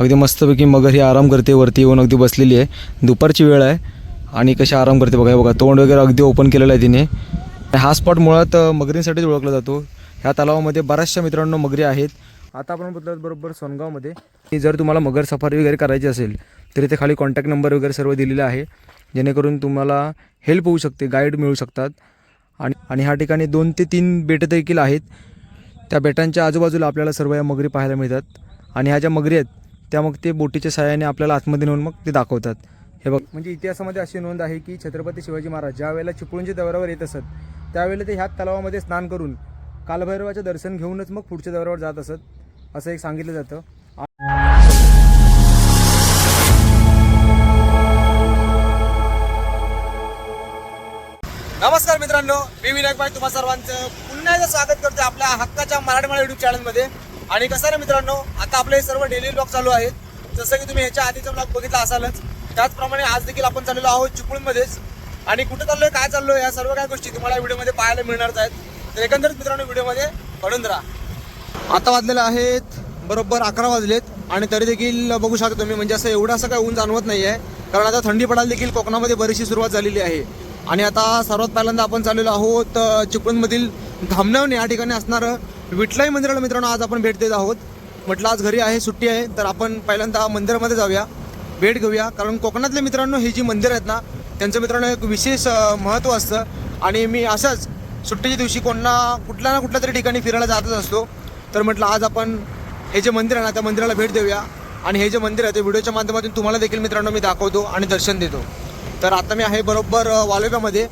अगदी मस्तपैकी मगर ही आराम करते वरती येऊन अगदी बसलेली आहे. दुपारची वेळ आहे आणि कशी आराम करते बघा बघा तोंड वगैरे अगदी ओपन केलेलं आहे तिने. हा स्पॉट मुळात मगरींसाठीच ओळखला जातो. ह्या तलावामध्ये बऱ्याचशा मित्रांनो मगरी आहेत. आता आपण बघतात बरोबर सोनगावमध्ये की जर तुम्हाला मगर सफारी वगैरे करायची असेल तर इथे खाली कॉन्टॅक्ट नंबर वगैरे सर्व दिलेला आहे. जेणेकरून तुम्हाला हेल्प होऊ शकते गाईड मिळू शकतात. आणि आणि ह्या ठिकाणी दोन ते तीन बेटं देखील आहेत. त्या बेटांच्या आजूबाजूला आपल्याला सर्व या मगरी पाहायला मिळतात. आणि ह्या ज्या मगरी आहेत त्या मग ते बोटीच्या सहाय्याने आपल्याला आतमध्ये नेऊन मग ते दाखवतात. हे बघ. म्हणजे इतिहासामध्ये अशी नोंद आहे की छत्रपती शिवाजी महाराज ज्या वेळेला चिपळूणच्या दौऱ्यावर येत असत त्यावेळेला ते ह्याच तलावामध्ये स्नान करून कालभैरवाचं दर्शन घेऊनच मग पुढच्या दौऱ्यावर जात असत असं एक सांगितलं जातं. नमस्कार मित्रांनो मी विनायक भाई तुम्हा सर्वांचं पुन्हा एकदा स्वागत करतो आपल्या हक्काच्या मराठीमाळा युट्यूब चॅनलमध्ये आणि कसं आहे ना मित्रांनो आता आपले हे सर्व डेली ब्लॉग चालू आहेत. जसं की तुम्ही ह्याच्या आधीचा ब्लॉग बघितला असालच. त्याचप्रमाणे आज देखील आपण चाललेलो आहोत चिपळूणमध्येच. आणि कुठं चाललोय काय चाललोय या सर्व काय गोष्टी तुम्हाला व्हिडिओमध्ये पाहायला मिळणारच आहेत. तर एकंदरीत मित्रांनो व्हिडिओमध्ये पडून राहा. आता वाजलेले आहेत बरोबर अकरा वाजलेत. आणि तरी देखील बघू शकता तुम्ही म्हणजे असं एवढं असं काय ऊन जाणवत नाही आहे कारण आता थंडी पडायला देखील कोकणामध्ये बरीचशी सुरुवात झालेली आहे. आणि आता सर्वात पहिल्यांदा आपण चाललेलो आहोत चिपळूणमधील धामणवणे या ठिकाणी असणारं विठलाई मंदिराला मित्रांनो आज आपण भेट देत आहोत. म्हटलं आज घरी आहे सुट्टी आहे तर आपण पहिल्यांदा मंदिरामध्ये जाऊया. भेट घेऊया. कारण कोकणातले मित्रांनो हे जी मंदिर आहेत ना त्यांचं मित्रांनो एक विशेष महत्त्व असतं. आणि मी असंच सुट्टीच्या दिवशी कोणा कुठल्या ना कुठल्या तरी ठिकाणी फिरायला जातच असतो. तर म्हटलं आज आपण हे जे मंदिर आहे ना त्या मंदिराला भेट देऊया. आणि हे जे मंदिर आहे ते व्हिडिओच्या माध्यमातून तुम्हाला देखील मित्रांनो मी दाखवतो आणि दर्शन देतो. तर आता मी आहे बरोबर अ, वालोब्यामध्ये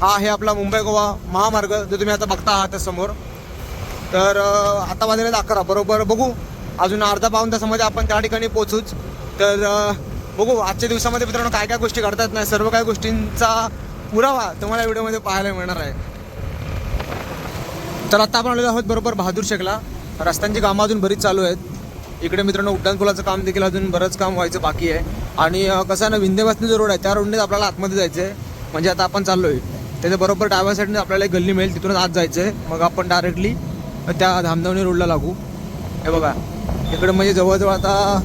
हा आहे आपला मुंबई गोवा महामार्ग जो तुम्ही आता बघता आहात समोर. तर आता वाजले अकरा. बरोबर? बघू. अजून अर्धा पाऊन तासामध्ये आपण त्या ठिकाणी पोचूच तर बघू. आजच्या दिवसामध्ये मित्रांनो काय काय गोष्टी घडतात नाही सर्व काही गोष्टींचा पुरावा तुम्हाला व्हिडिओमध्ये पाहायला मिळणार आहे. तर आता आपण आलेलो आहोत बरोबर बहादूर शेखला. रस्त्यांची कामं अजून बरीच चालू आहेत. इकडे मित्रांनो उड्डाणपुलाचं काम देखील अजून बरंच काम व्हायचं बाकी आहे. आणि कसं आहे ना विंध्यवासनी जो रोड आहे त्या रोडनेच आपल्याला आतमध्ये जायचं आहे म्हणजे आता आपण चाललो आहे त्याच्या बरोबर डाव्या साईडने आपल्याला एक गल्ली मिळेल तिथूनच आत जायचं आहे मग आपण डायरेक्टली त्या धामधवणी रोडला लागू. हे बघा इकडं म्हणजे जवळजवळ आता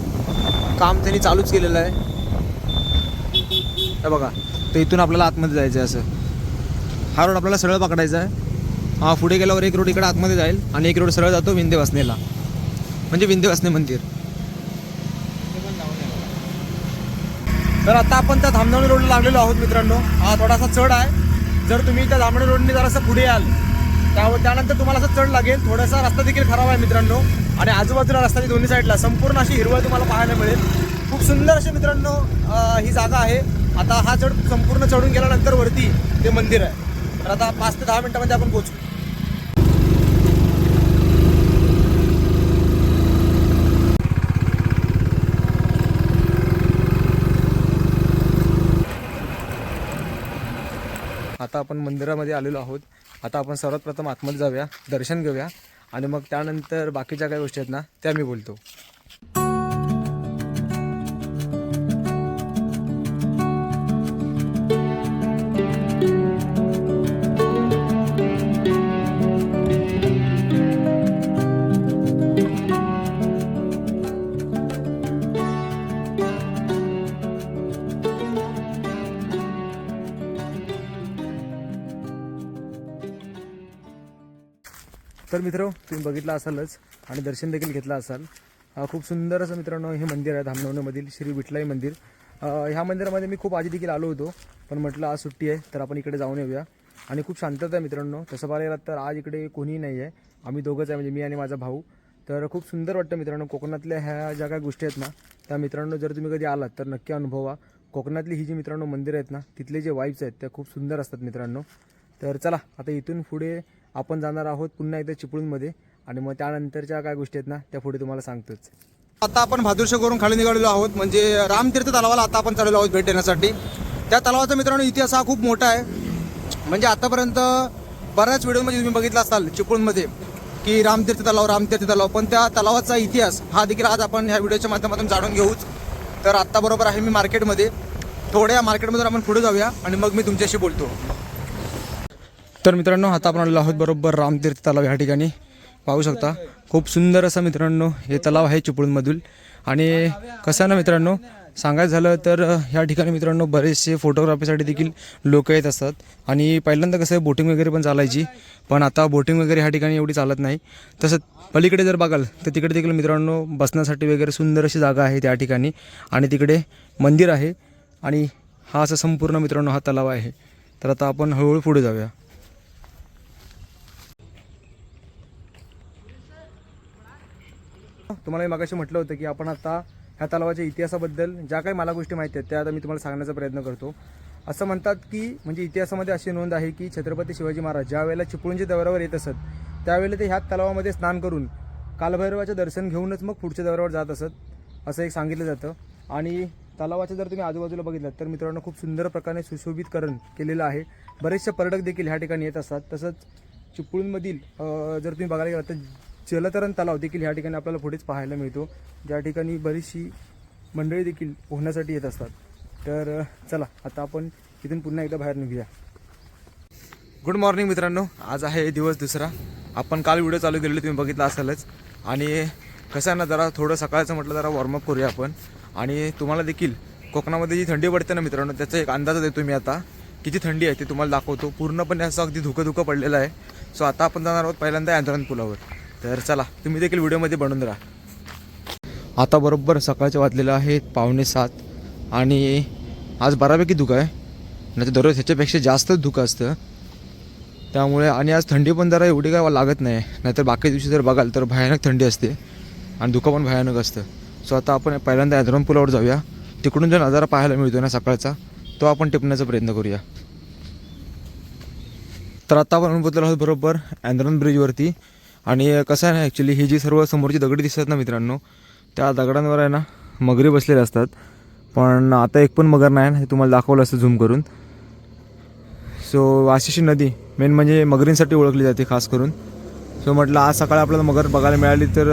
काम त्यांनी चालूच केलेलं आहे. हे बघा तर इथून आपल्याला आतमध्ये जायचं आहे असं. हा रोड आपल्याला सरळ पकडायचा आहे. हा पुढे गेल्यावर एक रोड इकडे आतमध्ये जाईल आणि एक रोड सरळ जातो विंध्यवासनेला म्हणजे विंध्यवासने मंदिर. तर आता आपण त्या धामधवणी रोडला लागलेलो आहोत मित्रांनो. हा थोडासा चढ आहे. जर तुम्ही त्या धामणी रोडने जरासं पुढे याल त्या त्यानंतर तुम्हाला असं चढ लागेल. थोडासा रस्ता देखील खराब आहे मित्रांनो. आणि आजूबाजूला रस्त्याच्या दोन्ही साईडला संपूर्ण अशी हिरवळ तुम्हाला पाहायला मिळेल. खूप सुंदर अशी मित्रांनो ही जागा आहे. आता हा चढ संपूर्ण चढून गेल्यानंतर वरती ते मंदिर आहे. तर आता पाच ते दहा मिनिटामध्ये आपण पोहोचू. आता आपण मंदिरामध्ये आलेलो आहोत. आता आपण सर्वात प्रथम आतमध्ये जाऊया दर्शन घेऊया आणि मग त्यानंतर बाकीच्या काही गोष्टी आहेत ना त्या मी बोलतो. तर मित्र तुम्ही बघितलं असालच आणि दर्शन देखील घेतलं असाल. खूप सुंदर असं मित्रांनो हे मंदिर आहे धामनवणीमधील श्री विठलाई मंदिर. ह्या मंदिरामध्ये मी खूप आधी देखील आलो होतो पण म्हटलं आज सुट्टी आहे तर आपण इकडे जाऊन येऊया. आणि खूप शांतता आहे मित्रांनो तसं पाहायला तर आज इकडे कोणीही नाही आहे. आम्ही दोघंच आहे म्हणजे मी आणि माझा भाऊ. तर खूप सुंदर वाटतं मित्रांनो कोकणातल्या ह्या ज्या काही गोष्टी आहेत ना त्या मित्रांनो जर तुम्ही कधी आलात तर नक्की अनुभवा. कोकणातली ही जी मित्रांनो मंदिरं आहेत ना तिथले जे वाईब्स आहेत त्या खूप सुंदर असतात मित्रांनो. तर चला आता इथून पुढे आपण जाणार आहोत पुन्हा एकदा चिपळूणमध्ये. आणि मग त्यानंतरच्या काय गोष्टी आहेत ना त्या पुढे तुम्हाला सांगतोच. आता आपण भादुरशेवरून खाली निघालेलो आहोत. म्हणजे रामतीर्थ तलावाला आता आपण चाललेलो आहोत भेट देण्यासाठी. त्या तलावाचा मित्रांनो इतिहास हा खूप मोठा आहे. म्हणजे आतापर्यंत बऱ्याच व्हिडिओमध्ये तुम्ही बघितला असाल चिपळूणमध्ये की रामतीर्थ तलाव रामतीर्थ तलाव. पण त्या तलावाचा इतिहास हा देखील आज आपण ह्या व्हिडिओच्या माध्यमातून जाणून घेऊच. तर आत्ता बरोबर आहे मी मार्केटमध्ये. थोड्या मार्केटमधून आपण पुढे जाऊया आणि मग मी तुमच्याशी बोलतो. तर मित्रांनो आता आपण आलेलो आहोत बरोबर रामतीर्थ तलाव ह्या ठिकाणी. पाहू शकता खूप सुंदर असं मित्रांनो हे तलाव आहे चिपळूणमधील. आणि कसं आहे ना मित्रांनो सांगायचं झालं तर ह्या ठिकाणी मित्रांनो बरेचसे फोटोग्राफीसाठी देखील लोक येत असतात. आणि पहिल्यांदा कसं आहे बोटिंग वगैरे पण चालायची. पण आता बोटिंग वगैरे ह्या ठिकाणी एवढी चालत नाही. तसंच पलीकडे जर बघाल तर तिकडे देखील मित्रांनो बसण्यासाठी वगैरे सुंदर अशी जागा आहे त्या ठिकाणी. आणि तिकडे मंदिर आहे. आणि हा असा संपूर्ण मित्रांनो हा तलाव आहे. तर आता आपण हळूहळू पुढे जाऊया. तुम्हाला मी मागाशी म्हटलं होतं की आपण आता ह्या तलावाच्या इतिहासाबद्दल ज्या काही मला गोष्टी माहिती आहेत त्या आता मी तुम्हाला सांगण्याचा प्रयत्न करतो. असं म्हणतात की म्हणजे इतिहासामध्ये अशी नोंद आहे की छत्रपती शिवाजी महाराज ज्या वेळेला चिपळूणच्या दौऱ्यावर येत असत त्यावेळेला ते ह्याच तलावामध्ये स्नान करून कालभैरवाचं दर्शन घेऊनच मग पुढच्या दौऱ्यावर जात असत असं एक सांगितलं जातं. आणि तलावाच्या जर तुम्ही आजूबाजूला बघितलं तर मित्रांनो खूप सुंदर प्रकारे सुशोभितकरण केलेलं आहे. बरेचसे पर्यटक देखील ह्या ठिकाणी येत असतात. तसंच चिपळूणमधील जर तुम्ही बघायला गेलात तर जलतरण तलाव देखील ह्या ठिकाणी आपल्याला पुढेच पाहायला मिळतो. ज्या ठिकाणी बरीचशी मंडळी देखील पोहण्यासाठी येत असतात. तर चला आता आपण इथून पुन्हा एकदा बाहेर निघूया. गुड मॉर्निंग मित्रांनो. आज आहे दिवस दुसरा. आपण काल व्हिडिओ चालू केलेले तुम्ही बघितला असालच. आणि कसं आहे ना जरा थोडं सकाळचं म्हटलं जरा वॉर्मअप करूया आपण. आणि तुम्हाला देखील कोकणामध्ये जी थंडी पडते ना मित्रांनो त्याचा एक अंदाज देतो मी आता. किती थंडी आहे ते तुम्हाला दाखवतो. पूर्णपणे असं अगदी धुकं धुकं पडलेलं आहे. सो आता आपण जाणार आहोत पहिल्यांदा आंदोलन पुलावर. तर चला तुम्ही देखील व्हिडिओमध्ये बनून राहा. आता बरोबर सकाळचे वाजलेलं आहे पावणे सात आणि आज बऱ्यापैकी धुकं आहे. नाही तर दररोज ह्याच्यापेक्षा जास्तच धुकं असतं. त्यामुळे आणि आज थंडी पण जरा एवढी काय लागत नाही. नाहीतर बाकी दिवशी जर बघाल तर भयानक थंडी असते आणि धुकं पण भयानक असतं. सो आता आपण पहिल्यांदा हैदराबाद पुलावर जाऊया. तिकडून जो नजारा पाहायला मिळतो ना सकाळचा तो आपण टिपण्याचा प्रयत्न करूया. तर आता आपण पोहोचलो आहोत बरोबर अँद्रॉन ब्रिजवरती आणि कसं आहे ना ॲक्च्युली ही जी सर्व समोरची दगडी दिसतात ना मित्रांनो त्या दगडांवर आहे ना मगरी बसलेले असतात. पण आता एक पण मगर नाही हे तुम्हाला दाखवलं असतं झूम करून. सो वाशिशी नदी मेन म्हणजे मगरींसाठी ओळखली जाते खास करून. सो म्हटलं आज सकाळी आपल्याला मगर बघायला मिळाली तर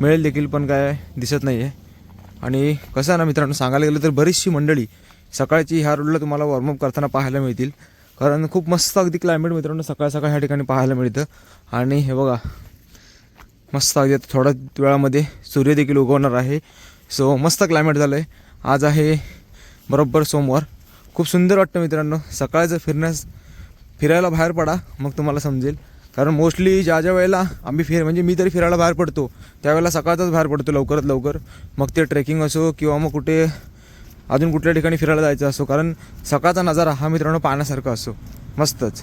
मिळेल देखील पण काय दिसत नाही आहे आणि कसं आहे ना मित्रांनो सांगायला गेलं तर बरीचशी मंडळी सकाळची ह्या रोडला तुम्हाला वॉर्मअप करताना पाहायला मिळतील. कारण खूप मस्त अगदी क्लायमेट मित्रांनो सकाळ सकाळ ह्या ठिकाणी पाहायला मिळतं. आणि हे बघा मस्त अगदी आता थोड्या वेळामध्ये सूर्य देखील उगवणार आहे. सो मस्त क्लायमेट झालं आहे आज आहे बरोबर सोमवार. खूप सुंदर वाटतं मित्रांनो. सकाळचं फिरण्यास फिरायला बाहेर पडा मग तुम्हाला समजेल. कारण मोस्टली ज्या ज्या वेळेला आम्ही फिर म्हणजे मी तरी फिरायला बाहेर पडतो त्यावेळेला सकाळचाच बाहेर पडतो लवकरात लवकर. मग ते ट्रेकिंग असो किंवा मग कुठे अजून कुठल्या ठिकाणी फिरायला जायचं असो कारण सकाळचा नजारा हा मित्रांनो पाहण्यासारखा असो. मस्तच.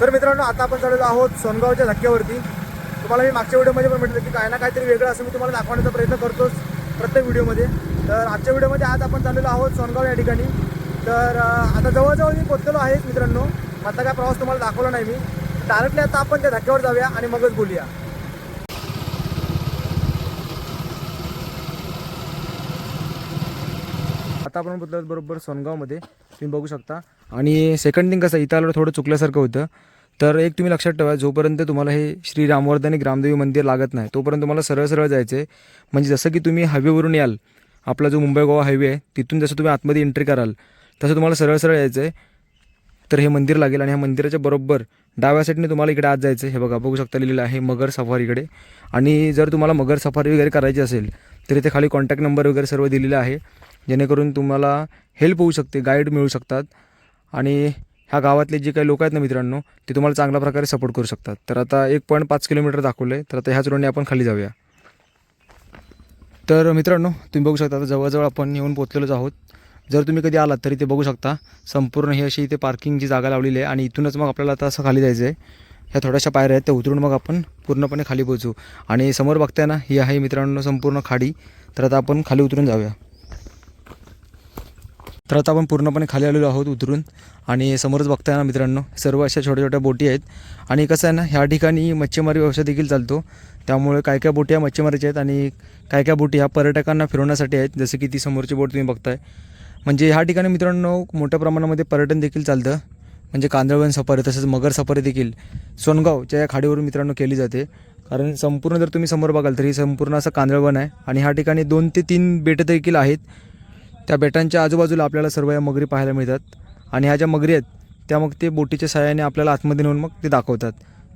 तर मित्रांनो आता आपण चाललेलो आहोत सोनगावच्या धक्क्यावरती तुम्हाला मी मागच्या व्हिडिओमध्ये पण म्हटलं की काय ना काहीतरी वेगळं असं मी तुम्हाला दाखवण्याचा प्रयत्न करतोच प्रत्येक व्हिडिओमध्ये. तर आजच्या व्हिडिओमध्ये आज आपण चाललेलो आहोत सोनगाव या ठिकाणी. तर आता जवळजवळ मी पोचलेलो आहेच मित्रांनो. आता काय प्रवास तुम्हाला दाखवला नाही मी. डायरेक्टली आता आपण त्या धक्क्यावर जाऊया आणि मगच बोलूया. आता आपण बोलतो बरोबर सोनगावमध्ये तुम्ही बघू शकता. आणि सेकंड थिंग कसं इथं आलं थोडं चुकल्यासारखं होतं. तर एक तुम्ही लक्षात ठेवा जोपर्यंत तुम्हाला हे श्री रामवर्धनी ग्रामदेवी मंदिर लागत नाही तोपर्यंत तुम्हाला सरळ सरळ जायचं आहे म्हणजे जसं की तुम्ही हायवेवरून याल आपला जो मुंबई गोवा हायवे आहे तिथून जसं तुम्ही आतमध्ये एंट्री कराल तसं तुम्हाला सरळ सरळ यायचं आहे तर हे मंदिर लागेल आणि ह्या मंदिराच्या बरोबर डाव्या साईडने तुम्हाला इकडे आत जायचं हे बघा बघू शकता लिहिलेलं आहे मगर सफारीकडे आणि जर तुम्हाला मगर सफारी वगैरे करायची असेल तर इथे खाली कॉन्टॅक्ट नंबर वगैरे सर्व दिलेला आहे. जेणेकरून तुम्हाला हेल्प होऊ शकते गाईड मिळू शकतात. आणि ह्या गावातले जे काही लोक आहेत ना मित्रांनो ते तुम्हाला चांगल्या प्रकारे सपोर्ट करू शकतात. तर आता एक पॉईंट पाच किलोमीटर दाखवलं आहे तर आता ह्याच रोडने आपण खाली जाऊया. तर मित्रांनो तुम्ही बघू शकता आता जवळजवळ आपण येऊन पोचलेलोच आहोत. जर तुम्ही कधी आलात तरी ते बघू शकता. संपूर्ण ही अशी इथे पार्किंगची जागा लावलेली आहे आणि इथूनच मग आपल्याला आता असं खाली जायचं आहे ह्या थोड्याशा पायऱ्या आहेत त्या उतरून मग आपण पूर्णपणे खाली पोहोचू. आणि समोर बघताय ना ही आहे मित्रांनो संपूर्ण खाडी. तर आता आपण खाली उतरून जाऊया. तर आता आपण पूर्णपणे खाली आलेलो आहोत उतरून. आणि समोरच बघताय ना मित्रांनो सर्व अशा छोट्या छोट्या बोटी आहेत. आणि कसं आहे ना ह्या ठिकाणी मच्छीमारी व्यवसाय देखील चालतो. त्यामुळे काय काय बोटी ह्या मच्छीमारीच्या आहेत आणि काय काय बोटी ह्या पर्यटकांना फिरवण्यासाठी आहेत जसं की ती समोरची बोट तुम्ही बघताय. म्हणजे ह्या ठिकाणी मित्रांनो मोठ्या प्रमाणामध्ये पर्यटन देखील चालतं. म्हणजे कांदळवन सफारी तसंच मगर सफारी देखील सोनगावच्या या खाडीवरून मित्रांनो केली जाते. कारण संपूर्ण जर तुम्ही समोर बघाल तर ही संपूर्ण असं कांदळवन आहे. आणि ह्या ठिकाणी दोन ते तीन बेटं देखील आहेत. त्या बेटांच्या आजूबाजूला आपल्याला सर्व या मगरी पाहायला मिळतात. आणि ह्या ज्या मगरी आहेत त्या मग ते बोटीच्या सहाय्याने आपल्याला आतमध्ये नेऊन मग ते दाखवतात.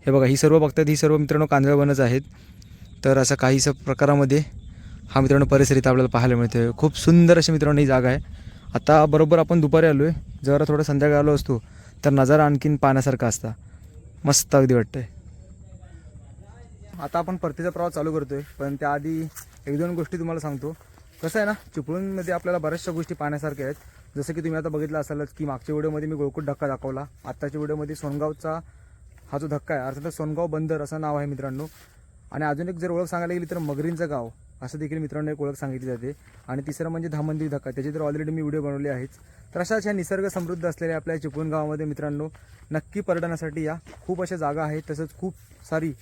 हे बघा ही सर्व बघतात ही सर्व मित्रांनो कांदळवनच आहेत. तर असा काहीशा प्रकारामध्ये हा मित्रांनो परिसर इथं आपल्याला पाहायला मिळतोय. खूप सुंदर अशी मित्रांनो ही जागा आहे. आता बरोबर आपण दुपारी आलो आहे जरा थोडं संध्याकाळ आलो असतो तर नजारा आणखीन पाहण्यासारखा असता. मस्त अगदी वाटतंय. आता आपण परतीचा प्रवास चालू करतोय पण त्याआधी एक दोन गोष्टी तुम्हाला सांगतो. कसं आहे ना चिपळूणमध्ये आपल्याला बऱ्याचशा गोष्टी पाहण्यासारख्या आहेत. जसं की तुम्ही आता बघितलं असालच की मागच्या व्हिडिओमध्ये मी गोळकूट धक्का दाखवला. आत्ताच्या व्हिडिओमध्ये सोनगावचा हा जो धक्का आहे अर्थात सोनगाव बंदर असं नाव आहे मित्रांनो. आणि अजून एक जर ओळख सांगायला गेली तर मगरींचं गाव असं देखील मित्रांनो एक ओळख सांगितली जाते. आणि तिसरं म्हणजे धामंदिर धक्का त्याची तर ऑलरेडी मी व्हिडिओ बनवले आहेच. तर अशाच ह्या निसर्ग समृद्ध असलेल्या आपल्या चिपळूण गावामध्ये मित्रांनो नक्की पर्यटनासाठी या. खूप अशा जागा आहेत तसंच खूप सारी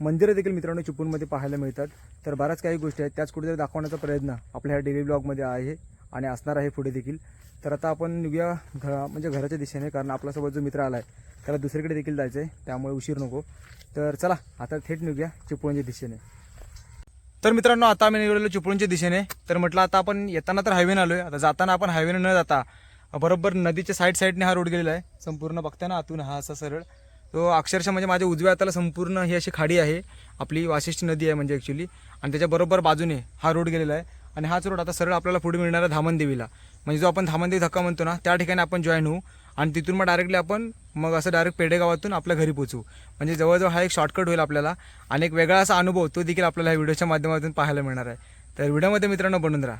मंदिरं देखील मित्रांनो चिपळूणमध्ये पाहायला मिळतात. तर बऱ्याच काही गोष्टी आहेत. त्याच कुठेतरी दाखवण्याचा प्रयत्न आपल्या ह्या डेली ब्लॉगमध्ये आहे आणि असणार आहे पुढे देखील. तर आता आपण निघूया घरा म्हणजे घराच्या दिशेने कारण आपल्यासोबत जो मित्र आला आहे त्याला दुसरीकडे देखील जायचं आहे त्यामुळे उशीर नको. तर चला आता थेट निघूया चिपळूणच्या दिशेने. तर मित्रांनो आता आम्ही निघालेलो चिपळूणच्या दिशेने. तर म्हटलं आता आपण येताना तर हायवेनं आलो आहे आता जाताना आपण हायवेनं न जाता बरोबर नदीच्या साईड साईडने हा रोड गेलेला आहे. संपूर्ण बघताय ना आतून हा असा सरळ. तो अक्षरशः म्हणजे माझ्या उजव्या हाताला संपूर्ण ही अशी खाडी आहे. आपली वाशिष्ठ नदी आहे म्हणजे ॲक्च्युली आणि त्याच्याबरोबर बाजूने हा रोड गेलेला आहे. आणि हाच रोड आता सरळ आपल्याला पुढे मिळणार आहे धामणदेवीला म्हणजे जो आपण धामणदेवी धक्का म्हणतो ना त्या ठिकाणी आपण जॉईन होऊ. आणि तिथून मग डायरेक्टली आपण मग असं डायरेक्ट पेडेगावातून आपल्या घरी पोचू म्हणजे जवळजवळ हा एक शॉर्टकट होईल आपल्याला. आणि एक वेगळा असा अनुभव तो देखील आपल्याला ह्या व्हिडिओच्या माध्यमातून पाहायला मिळणार आहे. तर व्हिडिओमध्ये मित्रांनो बनून राहा.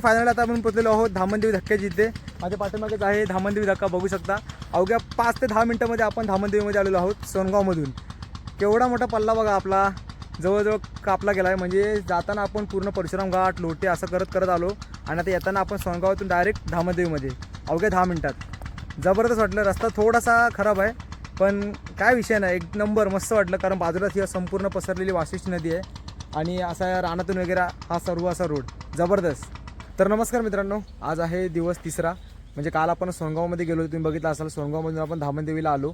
फायनल आता आपण पोचलेलो आहोत. धामणदेवी धक्क्याची इथे माझ्या पाठीमागेच आहे धामणदेवी धक्का बघू शकता. अवघ्या पाच ते दहा मिनिटामध्ये आपण धामणदेवीमध्ये आलेलो आहोत सोनगावमधून. केवढा मोठा पल्ला बघा आपला. जवळजवळ कापला गेला आहे म्हणजे जाताना आपण पूर्ण परशुराम घाट लोटे असं करत करत आलो. आणि आता येताना आपण सोनगावातून डायरेक्ट धामणदेवीमध्ये. अवघ्या दहा मिनटात. जबरदस्त वाटलं. रस्ता थोडासा खराब आहे. पण काय विषय नाही. एक नंबर मस्त वाटलं. कारण बाजूलाच ही संपूर्ण पसरलेली वाशिष्ठी नदी आहे. आणि असा या रानातून वगैरे हा सर्व असा रोड जबरदस्त. तर नमस्कार मित्रांनो आज आहे दिवस तिसरा. म्हणजे काल आपण सोनगावमध्ये गेलो होतो, तुम्ही बघितलं असाल सोनगावमधून आपण धामणदेवीला आलो.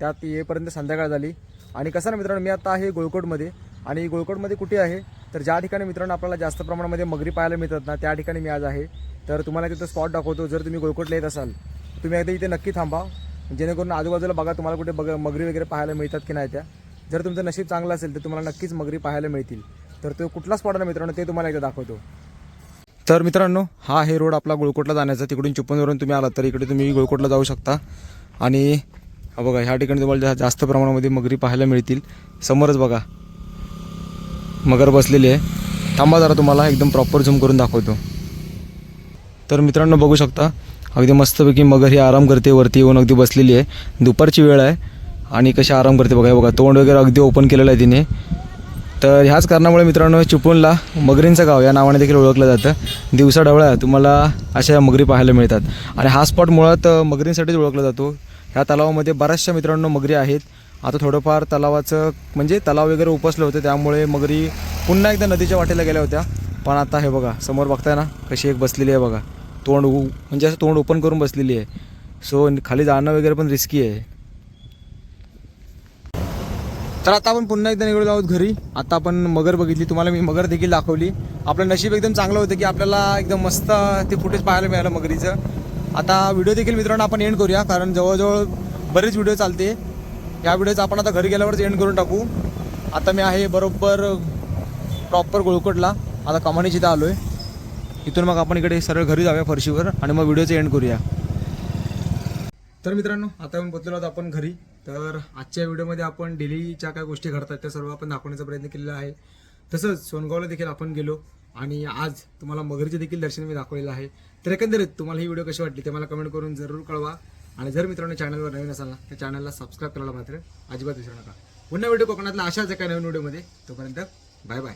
त्यात येईपर्यंत संध्याकाळ झाली. आणि कसं ना मित्रांनो मी आता आहे गोळकोटमध्ये. आणि गोळकोटमध्ये कुठे आहे? तर ज्या ठिकाणी मित्रांनो आपल्याला जास्त प्रमाणामध्ये मगरी पाहायला मिळतात ना त्या ठिकाणी मी आज आहे. तर तुम्हाला तिथं स्पॉट दाखवतो जर तुम्ही गोळकोटला येत असाल. तुम्ही एकदा इथे नक्की थांबा. जेणेकरून आजूबाजूला बघा तुम्हाला कुठे बघ मगरी वगैरे पाहायला मिळतात की नाही त्या. जर तुमचं नशीब चांगलं असेल तर तुम्हाला नक्कीच मगरी पाहायला मिळतील. तर तो कुठला स्पॉट आहे मित्रांनो ते तुम्हाला एकदा दाखवतो. तर मित्रांनो हा आहे रोड आपला गोळकोटला जाण्याचा. तिकडून चिपळूणवरून तुम्ही आलात तर इकडे तुम्ही गोळकोटला जाऊ शकता. आणि बघा ह्या ठिकाणी तुम्हाला जा- जास्त प्रमाणामध्ये मगरी पाहायला मिळतील. समोरच बघा मगर बसलेली आहे. थांबा जरा तुम्हाला एकदम प्रॉपर झूम करून दाखवतो. तर मित्रांनो बघू शकता अगदी मस्तपैकी मगर ही आराम करते वरती येऊन अगदी बसलेली आहे. दुपारची वेळ आहे आणि कशी आराम करते बघा बघा तोंड वगैरे अगदी ओपन केलेलं आहे तिने. तर ह्याच कारणामुळे मित्रांनो चिपळूणला मगरींचं गाव या नावाने देखील ओळखलं जातं. दिवसा ढवळ्या तुम्हाला अशा मगरी पाहायला मिळतात. आणि हा स्पॉट मुळात मगरींसाठीच ओळखला जातो. ह्या तलावामध्ये बऱ्याचशा मित्रांनो मगरी आहेत. आता थोडंफार तलावाचं म्हणजे तलाव वगैरे उपसलं होतं त्यामुळे मगरी पुन्हा एकदा नदीच्या वाटेला गेल्या होत्या. पण आता हे बघा समोर बघताय ना कशी एक बसलेली आहे बघा. तोंड उ- म्हणजे असं तोंड ओपन करून बसलेली आहे. सो खाली जाणं वगैरे पण रिस्की आहे. तर आता आपण पुन्हा एकदा निघालो आहोत घरी. आता आपण मगर बघितली. तुम्हाला मी मगर देखील दाखवली. आपलं नशीब एकदम चांगलं होतं की आपल्याला एकदम मस्त ते फुटेज पाहायला मिळालं मगरीचं. आता व्हिडिओ देखील मित्रांनो आपण एंड करूया कारण जवळजवळ बरेच व्हिडिओ चालते. या व्हिडिओचं आपण आता घरी गेल्यावरच एंड करून टाकू. आता मी आहे बरोबर प्रॉपर गोळकोटला आता कमानी जिथं आलो आहे इथून मग आपण इकडे सरळ घरी जाऊया फरशीवर आणि मग व्हिडिओचं एंड करूया. तर मित्रांनो आता आपण पोचलेलो आहोत आपण घरी. तर आजच्या व्हिडिओमध्ये आपण डेलीच्या काय गोष्टी घडतात त्या सर्व आपण दाखवण्याचा प्रयत्न केलेला आहे. तसंच सोनगावला देखील आपण गेलो आणि आज तुम्हाला मगरीचे देखील दर्शन मी दाखवलेलं आहे. तर एकंदरीत तुम्हाला ही व्हिडिओ कशी वाटली ते मला कमेंट करून जरूर कळवा. आणि जर मित्रांनो चॅनलवर नवीन असाल ना तर चॅनलला सबस्क्राईब करायला मात्र अजिबात विसरू नका. पुन्हा व्हिडिओ कोकणातला अशाच एका नवीन व्हिडिओमध्ये. तोपर्यंत बाय बाय.